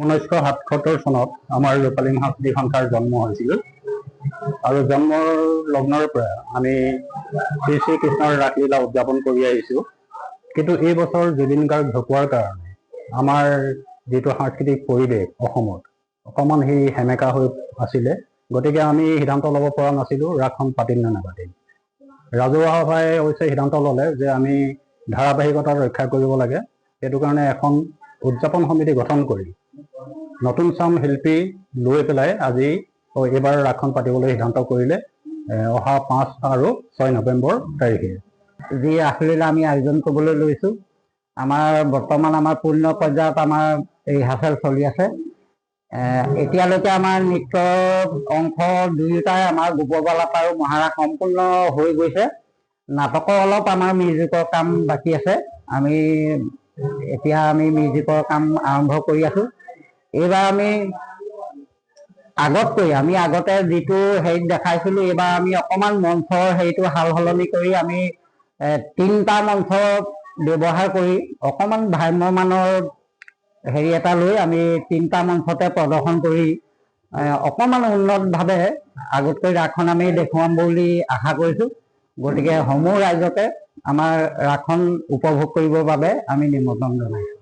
ঊনৈছশ সাতসত্তৰ চনত আমাৰ ৰূপালী মাহাত্ৰী সন্থাৰ জন্ম হৈছিল। আৰু জন্মৰ লগ্নৰ পৰা। আমি শ্ৰী শ্ৰীকৃষ্ণৰ ৰাসলীলা উদযাপন কৰি আহিছোঁ। কিন্তু এই বছৰ জুবিন গাৰ্গ ঢুকোৱাৰ কাৰণে আমাৰ যিটো সাংস্কৃতিক পৰিৱেশ অসমত অকণমান সি সেমেকা হৈ আছিলে। গতিকে আমি সিদ্ধান্ত ল'ব পৰা নাছিলোঁ ৰাসখন পাতিম নে নাপাতিম। ৰাজহুৱা সভাই অৱশ্যে সিদ্ধান্ত ল'লে যে আমি ধাৰাবাহিকতা ৰক্ষা কৰিব লাগে। সেইটো কাৰণে এখন উদযাপন সমিতি গঠন কৰি নতুন চাম শিল্পী লৈ পেলাই আজি এইবাৰ ৰাসখন পাতিবলৈ সিদ্ধান্ত কৰিলে অহা পাঁচ আৰু ছয় নৱেম্বৰ তাৰিখে। যি ৰাসলীলা আমি আয়োজন কৰিবলৈ লৈছোঁ। আমাৰ বৰ্তমান আমাৰ পূৰ্ণ পৰ্যায়ত আমাৰ ৰিহাৰ্চেল চলি আছে। এতিয়ালৈকে আমাৰ নৃত্যৰ অংশ দুয়োটাই আমাৰ গোপৰবালাপ আৰু মহাৰাস সম্পূৰ্ণ হৈ গৈছে। নাটকৰ অলপ আমাৰ মিউজিকৰ কাম বাকী আছে। আমি এতিয়া আমি মিউজিকৰ কাম আৰম্ভ কৰি আছোঁ। এইবাৰ আমি আগতকৈ আমি আগতে যিটো হেৰিত দেখাইছিলোঁ এইবাৰ আমি অকণমান মঞ্চৰ হেৰিটো সাল সলনি কৰি আমি তিনিটা মঞ্চ ব্যৱহাৰ কৰি অকণমান ভ্ৰাম্যমানৰ হেৰি এটা লৈ আমি তিনিটা মঞ্চতে প্ৰদৰ্শন কৰি অকণমান উন্নতভাৱে আগতকৈ ৰাসখন আমি দেখুৱাম বুলি আশা কৰিছোঁ। গতিকে সমূহ ৰাইজকে আমাৰ ৰাসখন উপভোগ কৰিবৰ বাবে আমি নিমন্ত্ৰণ জনাইছোঁ।